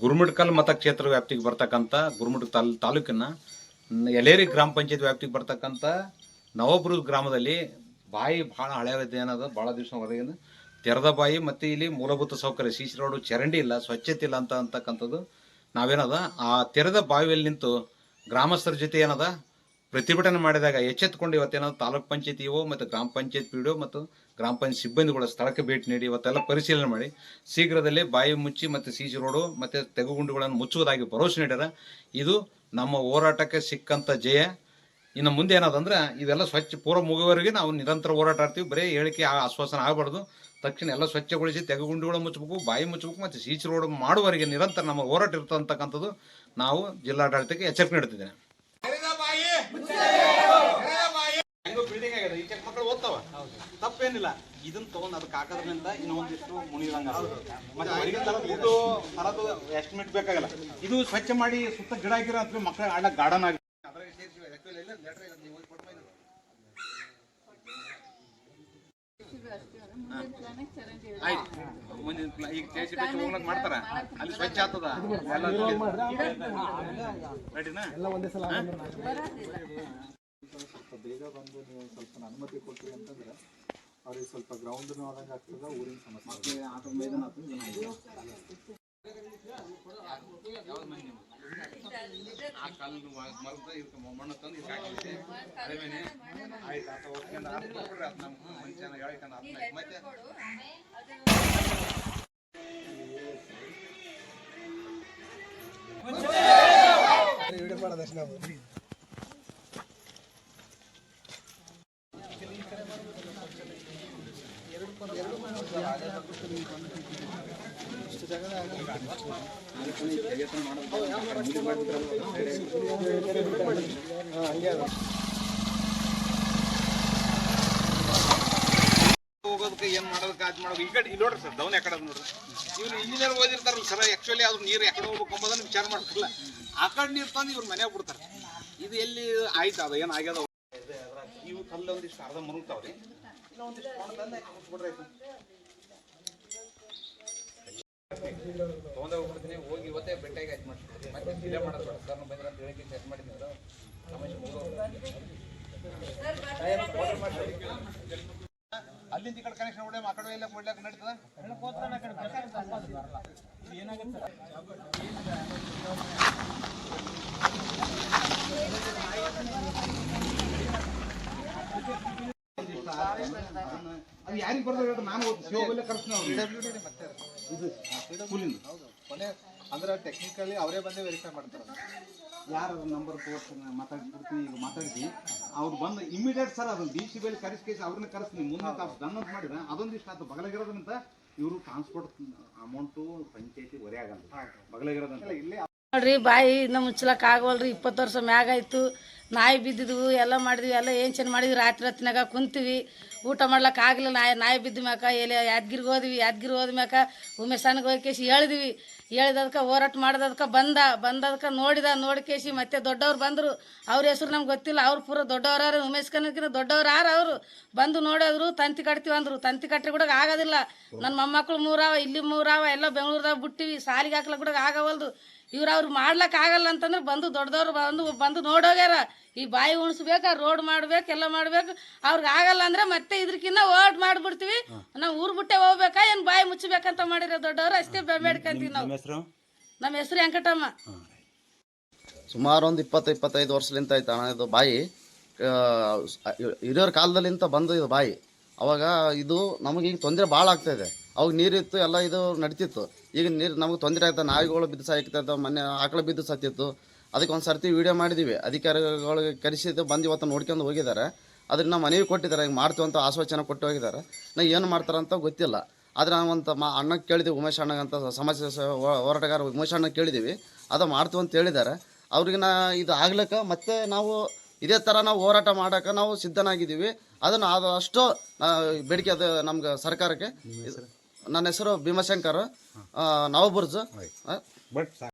ಗುರುಮಿಟ್ಕಲ್ ಮತಕ್ಷೇತ್ರ ವ್ಯಾಪ್ತಿಗೆ ಬರ್ತಕ್ಕಂಥ ಗುರುಮಿಡ್ ತಾಲ್, ತಾಲೂಕಿನ ಎಲೇರಿ ಗ್ರಾಮ ಪಂಚಾಯತ್ ವ್ಯಾಪ್ತಿಗೆ ಬರ್ತಕ್ಕಂಥ ನವಬುರುದ್ ಗ್ರಾಮದಲ್ಲಿ ಬಾಯಿ ಭಾಳ ಹಳೆಯದ ಏನದ ಭಾಳ ದಿವಸ ಹೊರಗಿನ ತೆರೆದ ಬಾಯಿ ಮತ್ತು ಇಲ್ಲಿ ಮೂಲಭೂತ ಸೌಕರ್ಯ ಸಿ ಸಿ ರೋಡು, ಚರಂಡಿ ಇಲ್ಲ, ಸ್ವಚ್ಛತೆ ಇಲ್ಲ ಅಂತ ಅಂತಕ್ಕಂಥದ್ದು ನಾವೇನದ? ಆ ತೆರೆದ ಬಾವಿಯಲ್ಲಿ ನಿಂತು ಗ್ರಾಮಸ್ಥರ ಜೊತೆ ಏನದ? ಪ್ರತಿಭಟನೆ ಮಾಡಿದಾಗ ಎಚ್ಚೆತ್ಕೊಂಡು ಇವತ್ತೇನೋ ತಾಲೂಕ್ ಪಂಚಾಯತ್ ಇಒ ಮತ್ತು ಗ್ರಾಮ ಪಂಚಾಯತ್ ಪಿ ಮತ್ತು ಗ್ರಾಮ ಪಂಚಾಯತ್ ಸಿಬ್ಬಂದಿಗಳು ಸ್ಥಳಕ್ಕೆ ಭೇಟಿ ನೀಡಿ ಇವತ್ತೆಲ್ಲ ಪರಿಶೀಲನೆ ಮಾಡಿ ಶೀಘ್ರದಲ್ಲೇ ಬಾಯಿ ಮುಚ್ಚಿ ಮತ್ತು ಸಿ ಸಿ ರೋಡು ಮತ್ತು ತೆಗುಗುಂಡಿಗಳನ್ನು ಮುಚ್ಚುವುದಾಗಿ ಭರವಸೆ ನೀಡ್ಯಾರ. ಇದು ನಮ್ಮ ಹೋರಾಟಕ್ಕೆ ಸಿಕ್ಕಂಥ ಜಯ. ಇನ್ನು ಮುಂದೆ ಏನದಂದ್ರೆ ಇದೆಲ್ಲ ಸ್ವಚ್ಛ ಪೂರ್ವ ಮುಗಿಯವರೆಗೆ ನಾವು ನಿರಂತರ ಹೋರಾಟ ಆಡ್ತೀವಿ. ಬರೀ ಹೇಳಿಕೆ ಆಶ್ವಾಸನ ಆಗಬಾರ್ದು. ತಕ್ಷಣ ಎಲ್ಲ ಸ್ವಚ್ಛಗೊಳಿಸಿ ತೆಗುಗುಂಡಿಗಳು ಮುಚ್ಚಬೇಕು, ಬಾಯಿ ಮುಚ್ಚಬೇಕು ಮತ್ತು ಸಿ ಸಿ ರೋಡ್ ಮಾಡುವವರೆಗೆ ನಿರಂತರ ನಮ್ಮ ಹೋರಾಟ ಇರ್ತಕ್ಕಂಥದ್ದು ನಾವು ಜಿಲ್ಲಾಡಳಿತಕ್ಕೆ ಎಚ್ಚರಿಕೆ ನೀಡುತ್ತಿದ್ದೇನೆ ಹೆಂಗೋ ಬಿಲ್ಡಿಂಗ್ ಆಗ್ಯದ ಈ ತಪ್ಪೇನಿಲ್ಲ. ಇದನ್ನ ತಗೊಂಡ್ ಅದಕ್ಕೆ ಹಾಕೋದ್ರಿಂದ ಇನ್ನೊಂದಿಷ್ಟು ಮುನಿದಂಗ ಮತ್ತೆ ಹೊರಗಿನ ಇದು ತರದು ಎಸ್ಟಿಮೇಟ್ ಬೇಕಾಗಲ್ಲ. ಇದು ಸ್ವಚ್ಛ ಮಾಡಿ ಸುತ್ತ ಗಿಡ ಗಿಡ ಅಂತ ಮಕ್ಕಳ ಆಡ ಗಾರ್ಡನ್ ಆಗಿ. ಆಯ್ತು. ಈಗ ಹೋಗ್ಲಕ್ ಮಾಡ್ತಾರ? ಅಲ್ಲಿ ಸ್ವಚ್ಛ ಆಗ್ತದ? ರೆಡಿನಾ ಒಂದೇ ಬೇಗ ನೀವು ಸ್ವಲ್ಪ ಅನುಮತಿ ಕೊಡ್ತೀವಿ ಅಂತಂದ್ರೆ ಅವ್ರಿಗೆ ಸ್ವಲ್ಪ ಗ್ರೌಂಡ್ ಆದಂಗೆ ಆಗ್ತದೆ ಊರಿನ ಸಮಸ್ಯೆ ಮಣ್ಣು ತಂದು ಹಾಕಿದ್ದೆ ಆಯ್ತು ಆತ ಒಪ್ಕೊಂಡು ಆತ ಮನುಷ್ಯನ ಹೇಳಿಕೊಂಡು ಆತ ಮತ್ತೆ ಹೋಗೋದಕ್ಕೆ ಏನ್ ಮಾಡೋದಕ್ಕೆ ಅದ್ ಮಾಡೋದು? ಈ ಕಡೆ ಇಲ್ಲಿ ನೋಡ್ರಿ ಸರ್ ಡೌನ್ ಯಾಕಡೆ ನೋಡ್ರಿ? ಇವ್ರು ಇಂಜಿನಿಯರ್ ಓದಿರ್ತಾರಲ್ಲ ಸರ್ ಆಕ್ಚುಲಿ ಅದ್ರ ನೀರು ಯಾಕಡೆ ಹೋಗ್ಬೇಕು ಅಂಬೋದನ್ನ ವಿಚಾರ ಮಾಡ್ತಿಲ್ಲ ಆ ಕಡೆ ನೀರು ತಂದು ಇವ್ರ ಮನೆಗೆ ಬಿಡ್ತಾರೆ. ಇದು ಎಲ್ಲಿ ಆಯ್ತು? ಅದು ಏನು ಆಗ್ಯದ? ಇವು ಕಲ್ಲೊಂದಿಷ್ಟು ಅರ್ಧ ಮುರುಗ್ತಾವ್ರಿ ಇನ್ನೊಂದಿಷ್ಟು ಆಯ್ತು. ಹೋಗಿ ಇವತ್ತೇ ಬೆಟ್ಟಾಗಿ ಆಯ್ತು ಮಾಡ್ತೀನಿ. ಮತ್ತೆ ಡಿಲೇ ಮಾಡೋದು ಸರ್, ಬಂದ್ರೆ ಅಂತ ಹೇಳಕ್ಕೆ ಚೆಕ್. ಅಲ್ಲಿಂದ ಈ ಕಡೆ ಕನೆಕ್ಷನ್ ಹೊಡೆ ಆ ಕಡೆ ಎಲ್ಲ ನಡೀತದ? ಅದು ಯಾರಿಗೆ ಬರ್ತಾರೆ ನಾನು ಇದು ಸ್ಕೂಲಿಂದ? ಕೊನೆ ಅಂದ್ರೆ ಟೆಕ್ನಿಕಲಿ ಅವರೇ ಬಂದೇ ವೆರಿಫೈ ಮಾಡ್ತಾರೆ. ಯಾರು ನಂಬರ್ ತೋರಿಸ್ತೀನಿ ಮಾತಾಡ್ಬಿಡ್ತೀನಿ ಈಗ ಮಾತಾಡ್ತೀವಿ ಅವ್ರು ಬಂದು ಇಮಿಡಿಯೇಟ್ ಸರ್ ಅದನ್ನ ಡಿ ಸಿ ಬೇಲಿ ಕರೆಸಿ ಕೇಸಿ ಅವ್ರನ್ನ ಕರೆಸ್ತೀನಿ. ಮುಂದೆ ತಾವು ದನ್ನ ಮಾಡಿದ್ರೆ ಅದೊಂದಿಷ್ಟು ಆಯ್ತು. ಬಗಲಾಗಿರೋದ್ರಂತ ಇವರು ಟ್ರಾನ್ಸ್ಪೋರ್ಟ್ ಅಮೌಂಟು ಪಂಚಾಯತಿ ಒರೆ ಆಗಲ್ಲ ಬಗಲಾಗಿರೋದಂತ. ಇಲ್ಲಿ ನೋಡ್ರಿ ಬಾಯಿ ಇನ್ನ ಮುಚ್ಚಲಕ್ ಆಗವಲ್ರಿ. ಇಪ್ಪತ್ತು ವರ್ಷ ಮ್ಯಾಗ ಆಯ್ತು. ನಾಯಿ ಬಿದ್ದಿದ್ವು ಎಲ್ಲ ಮಾಡಿದ್ವಿ ಎಲ್ಲ ಏನ್ ಚೆನ್ನ ಮಾಡಿದ್ವಿ. ರಾತ್ರಿ ಹೊತ್ತಿನಾಗ ಕುಂತೀವಿ. ಊಟ ಮಾಡ್ಲಕ್ಕೆ ಆಗಲಿಲ್ಲ. ನಾಯಿ ನಾಯಿ ಬಿದ್ದ ಮ್ಯಾಕ ಎಲ್ಲಿ ಯಾದಗಿರಿಗೆ ಹೋದ್ವಿ ಯಾದಗಿರಿ ಹೋದ ಮ್ಯಾಕ ಉಮೇಶಾನಿಗೆ ಹೋಗಿ ಕೇಸಿ ಹೇಳಿದ್ವಿ. ಹೇಳಿದದಕ್ಕೆ ಹೋರಾಟ ಮಾಡಿದದಕ್ಕೆ ಬಂದ ಬಂದದಕ್ಕೆ ನೋಡಿದ, ನೋಡಿ ಕೇಸಿ ಮತ್ತೆ ದೊಡ್ಡವ್ರು ಬಂದರು. ಅವ್ರ ಹೆಸರು ನಮ್ಗೆ ಗೊತ್ತಿಲ್ಲ. ಅವ್ರು ಪೂರ ದೊಡ್ಡವ್ರು ಉಮೇಶ್ ಕನಕಿನ ದೊಡ್ಡವ್ರು ಯಾರು ಅವರು? ಬಂದು ನೋಡಿದ್ರು, ತಂತಿ ಕಟ್ತೀವಿ ಅಂದರು. ತಂತಿ ಕಟ್ಟಿ ಕೂಡ ಆಗೋದಿಲ್ಲ. ನನ್ನ ಮೊಮ್ಮಕ್ಳು ಮೂರಾವ, ಇಲ್ಲಿ ಮೂರಾವ, ಎಲ್ಲ ಬೆಂಗಳೂರದಾಗ ಬಿಟ್ಟಿವಿ. ಸಾಲಿಗೆ ಹಾಕ್ಲಕ್ಕೆ ಕೂಡ ಆಗವಲ್ದು. ಇವ್ರು ಅವ್ರು ಮಾಡ್ಲಕ್ಕೆ ಆಗಲ್ಲ ಅಂತಂದ್ರೆ ಬಂದು ದೊಡ್ಡದವ್ರು ಬಂದು ಬಂದು ನೋಡೋಗ್ಯಾರ. ಈ ಬಾಯಿ ಉಣಿಸ್ಬೇಕು, ರೋಡ್ ಮಾಡ್ಬೇಕು, ಎಲ್ಲ ಮಾಡ್ಬೇಕು. ಅವ್ರಿಗೆ ಆಗಲ್ಲ ಅಂದ್ರೆ ಮತ್ತೆ ಇದ್ರಕಿನ್ನ ಓಟ್ ಮಾಡ್ಬಿಡ್ತೀವಿ. ನಾವು ಊರ್ ಬಿಟ್ಟೆ ಹೋಗ್ಬೇಕಾ ಏನ್ ಬಾಯಿ ಮುಚ್ಚಬೇಕಂತ ಮಾಡಿರೋ ದೊಡ್ಡವರು? ಅಷ್ಟೇ ಬೇಡ್ಕಂತೀವಿ ನಾವು. ಹೆಸರು? ನಮ್ಮ ಹೆಸರು ವೆಂಕಟಮ್ಮ. ಸುಮಾರು ಒಂದು ಇಪ್ಪತ್ತು ಇಪ್ಪತ್ತೈದು ವರ್ಷಲಿಂತ ಆಯ್ತು ಅಣ್ಣ ಇದು ಬಾಯಿ. ಹಿರಿಯರ ಕಾಲದಲ್ಲಿಂತ ಬಂದು ಇದು ಬಾಯಿ. ಅವಾಗ ಇದು ನಮಗೆ ಈಗ ತೊಂದರೆ ಭಾಳ ಆಗ್ತಾಯಿದೆ ಅವಾಗ ನೀರಿತ್ತು ಎಲ್ಲ ಇದು ನಡೀತಿತ್ತು. ಈಗ ನೀರು ನಮಗೆ ತೊಂದರೆ ಆಯ್ತು ನಾಯಿಗಳು ಬಿದ್ದು ಸಾಯ್ತದ ಮೊನ್ನೆ ಆಕಳು ಬಿದ್ದು ಸತ್ತಿತ್ತು. ಅದಕ್ಕೆ ಒಂದು ಸರ್ತಿ ವಿಡಿಯೋ ಮಾಡಿದ್ದೀವಿ ಅಧಿಕಾರಿಗಳಿಗೆ ಕರೆಸಿದ್ದು ಬಂದು ಇವತ್ತು ನೋಡ್ಕೊಂಡು ಹೋಗಿದ್ದಾರೆ. ಅದನ್ನ ನಮ್ಮ ಮನವಿ ಕೊಟ್ಟಿದ್ದಾರೆ ಹಿಂಗೆ ಮಾಡ್ತೀವಿ ಅಂತ ಆಶ್ವಾಸನೆ ಕೊಟ್ಟು ಹೋಗಿದ್ದಾರೆ. ನಾ ಏನು ಮಾಡ್ತಾರಂತ ಗೊತ್ತಿಲ್ಲ. ಆದರೆ ನಾವು ಅಂತ ಮಾ ಅಣ್ಣಗೆ ಕೇಳಿದ್ದೀವಿ ಉಮೇಶ್ ಅಣ್ಣಗೆ ಅಂತ ಸಮಸ್ಯೆ ಸ- ಹೋ- ಹೋರಾಟಗಾರ ಉಮೇಶ್ ಅಣ್ಣಗೆ ಕೇಳಿದ್ದೀವಿ ಅದು ಮಾಡ್ತೀವಿ ಅಂತ ಹೇಳಿದ್ದಾರೆ. ಅವ್ರಿಗೆ ನಾ ಇದು ಆಗ್ಲಿಕ್ಕೆ ಮತ್ತೆ ನಾವು ಇದೇ ಥರ ನಾವು ಹೋರಾಟ ಮಾಡೋಕೆ ನಾವು ಸಿದ್ಧನಾಗಿದ್ದೀವಿ. ಅದನ್ನು ಆದಷ್ಟು ಬೇಡಿಕೆ ಅದು ನಮ್ಗೆ ಸರ್ಕಾರಕ್ಕೆ. ನನ್ನ ಹೆಸರು ಭೀಮಶಂಕರ್ ನವಬುರ್ಜ್. ಬಟ್